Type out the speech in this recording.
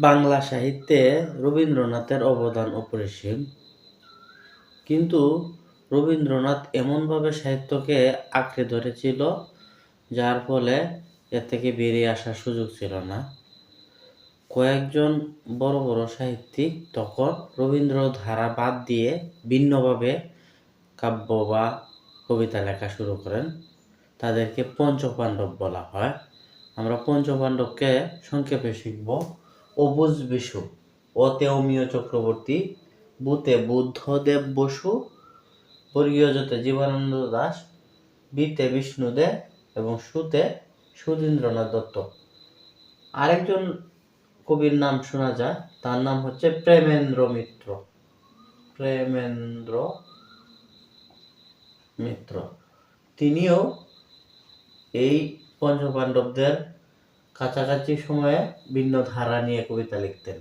বাংলা সাহিত্যে রবীন্দ্রনাথের অবদান অপরিসীম। কিন্তু রবীন্দ্রনাথ এমনভাবে সাহিত্যকে আঁকড়ে ধরেছিল, যার ফলে এর থেকে বেরিয়ে আসার সুযোগ ছিল না। কয়েকজন বড় বড় সাহিত্যিক তখন রবীন্দ্র ধারা বাদ দিয়ে ভিন্নভাবে কাব্য বা কবিতা লেখা শুরু করেন। তাদেরকে পঞ্চপাণ্ডব বলা হয়। আমরা পঞ্চপাণ্ডবকে সংক্ষেপে শিখব। অবুজ বিশু অতে অমিয় চক্রবর্তী বুতে বুদ্ধদেব বসু বর্গীয় জীবানন্দ দাস, বিতে বিষ্ণুদে এবং সুতে সুধীন্দ্রনাথ দত্ত। আরেকজন কবির নাম শোনা যায়, তার নাম হচ্ছে প্রেমেন্দ্র মিত্র। প্রেমেন্দ্র মিত্র। তিনিও এই পঞ্চপাণ্ডবদের কাছাকাছি সময়ে ভিন্ন ধারা নিয়ে কবিতা লিখতেন।